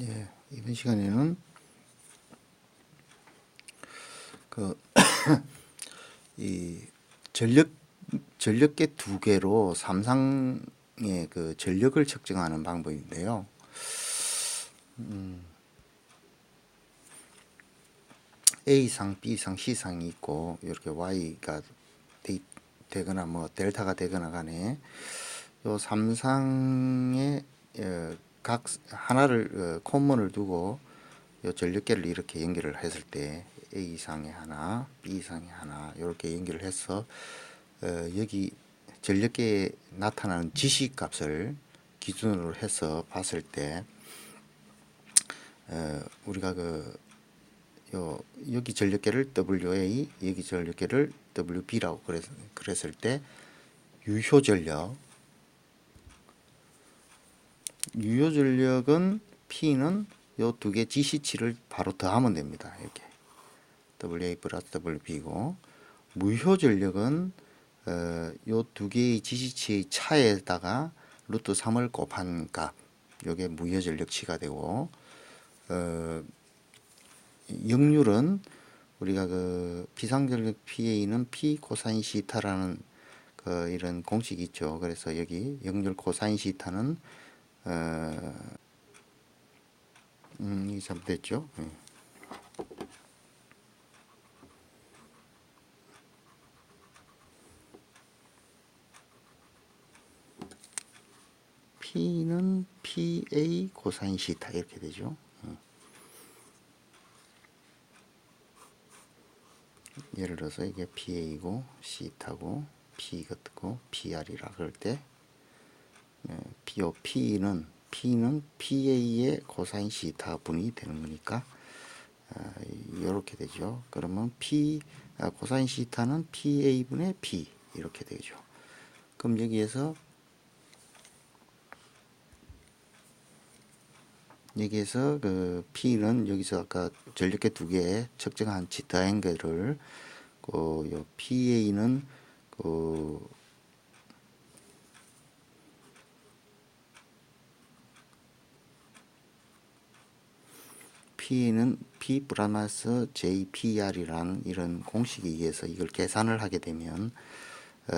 예, 이번 시간에는 그 이 전력 전력계 두 개로 삼상의 그 전력을 측정하는 방법인데요. 음, A상, B상, C상이 있고 이렇게 Y가 되, 되거나 뭐 델타가 되거나 간에 요 삼상의 어, 각 하나를 어, 콤먼을 두고 요 전력계를 이렇게 연결을 했을 때 A 상에 하나, B 상에 하나 이렇게 연결을 해서 어, 여기 전력계에 나타나는 지시값을 기준으로 해서 봤을 때 어, 우리가 그 요, 여기 전력계를 WA, 여기 전력계를 WB라고 그랬, 그랬을 때 유효 전력 유효 전력은 P는 요 두개 지시치를 바로 더하면 됩니다. 이렇게 WA 플러스 WB고 무효 전력은 어, 요두 개의 지시치의 차에다가 루트 3을 곱한 값 요게 무효 전력치가 되고 어, 역률은 우리가 그 비상전력 PA는 P 코사인 시타라는 그 이런 공식이 있죠. 그래서 여기 역률 코사인 시타는 어, 음, 이 잘못됐죠. 예. P는 PA 코사인 시타 이렇게 되죠. 예. 예를 들어서 이게 PA고 시타고 P가 뜨고 PR이라 그럴 때 예, P P는 P는 PA의 코사인 시타 분이 되는 거니까 이렇게 되죠. 그러면 P 아, 코사인 시타는 PA 분의 P 이렇게 되죠. 그럼 여기에서 여기에서 그 P는 여기서 아까 전력계 두 개에 측정한 지타 앵글을 그요 PA는 그 P는 P 플러스 JPR이라는 이런 공식에 의해서 이걸 계산을 하게 되면 어,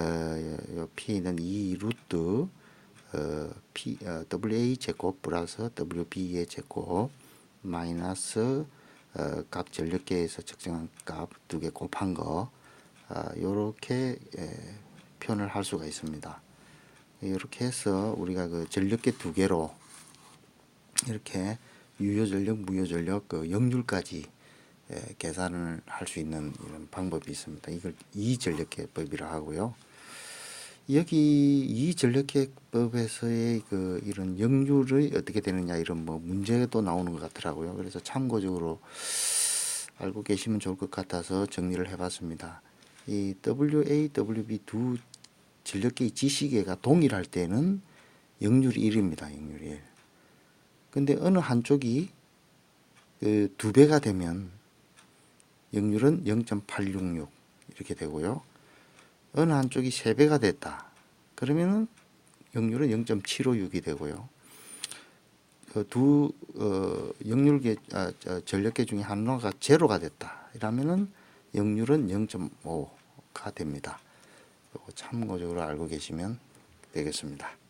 요 P는 2 루트 어, P, 어, WA 제곱 플러스 WB의 제곱 마이너스 어, 각 전력계에서 측정한 값 두 개 곱한 거 아, 요렇게 예, 표현을 할 수가 있습니다. 이렇게 해서 우리가 그 전력계 두 개로 이렇게 유효 전력, 무효 전력 그 역률까지 예, 계산을 할 수 있는 이런 방법이 있습니다. 이걸 이전력계법이라 하고요. 여기 이 전력계법에서의 그 이런 역률이 어떻게 되느냐 이런 뭐 문제도 나오는 것 같더라고요. 그래서 참고적으로 알고 계시면 좋을 것 같아서 정리를 해봤습니다. 이 WA, WB 두 전력계의 지시계가 동일할 때는 역률이 1입니다. 역률이 1. 근데 어느 한쪽이 그 두 배가 되면 역률은 0.866 이렇게 되고요. 어느 한쪽이 세 배가 됐다. 그러면은 역률은 0.756이 되고요. 그두 어, 역률계 아, 전력계 중에 하나가 제로가 됐다. 이러면은 역률은 0.5가 됩니다. 참고적으로 알고 계시면 되겠습니다.